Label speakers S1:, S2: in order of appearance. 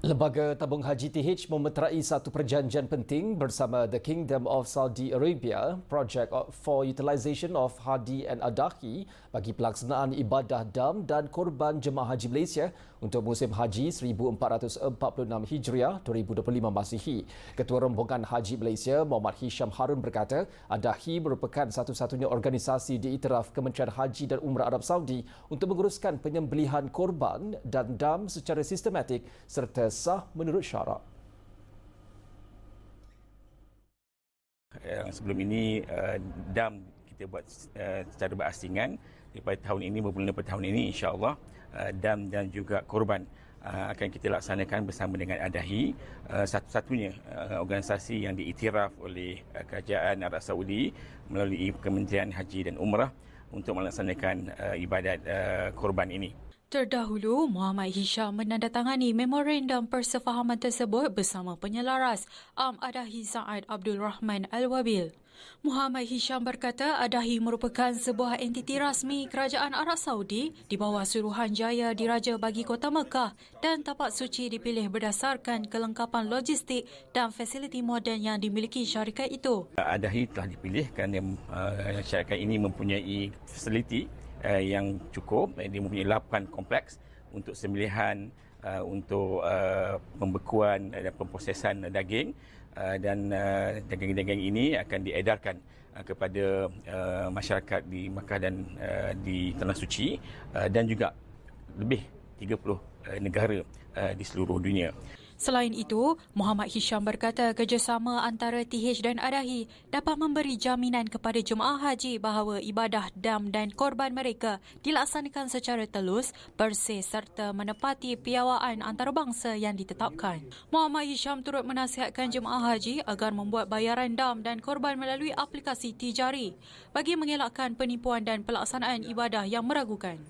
S1: Lembaga Tabung Haji TH memeterai satu perjanjian penting bersama the Kingdom of Saudi Arabia Project for Utilization of Hadi and Adahi bagi pelaksanaan ibadah dam dan korban jemaah haji Malaysia untuk musim haji 1446 Hijriah 2025 Masihi. Ketua Rombongan Haji Malaysia Muhammad Hisham Harun berkata, Adahi merupakan satu-satunya organisasi diiktiraf Kementerian Haji dan Umrah Arab Saudi untuk menguruskan penyembelihan korban dan dam secara sistematik serta sah menurut syarak.
S2: Yang sebelum ini uh, dam kita buat uh, secara berasingan daripada tahun ini bermula pada tahun ini insya-Allah uh, dam dan juga korban uh, akan kita laksanakan bersama dengan Adahi. Uh, satu-satunya uh, organisasi yang diiktiraf oleh uh, kerajaan Arab Saudi melalui Kementerian Haji dan Umrah untuk melaksanakan uh, ibadat uh, korban ini.
S3: Terdahulu, Muhammad Hisham menandatangani memorandum persefahaman tersebut bersama penyelaras Am Adahi Sa'ad Abdul Rahman Al-Wabil. Muhammad Hisham berkata Adahi merupakan sebuah entiti rasmi Kerajaan Arab Saudi di bawah suruhan jaya diraja bagi kota Mekah dan tapak suci dipilih berdasarkan kelengkapan logistik dan fasiliti moden yang dimiliki syarikat itu.
S2: Adahi telah dipilih kerana uh, syarikat ini mempunyai fasiliti uh, yang cukup. Dia mempunyai lapan kompleks untuk sembelihan, uh, untuk uh, pembekuan dan pemprosesan daging. Uh, dan uh, daging-daging ini akan diedarkan uh, kepada uh, masyarakat di Makkah dan uh, di Tanah Suci uh, dan juga lebih 30 uh, negara uh, di seluruh dunia.
S3: Selain itu, Muhammad Hisham berkata kerjasama antara TH dan Adahi dapat memberi jaminan kepada jemaah haji bahawa ibadah dam dan korban mereka dilaksanakan secara telus, bersih serta menepati piawaan antarabangsa yang ditetapkan. Muhammad Hisham turut menasihatkan jemaah haji agar membuat bayaran dam dan korban melalui aplikasi tijari bagi mengelakkan penipuan dan pelaksanaan ibadah yang meragukan.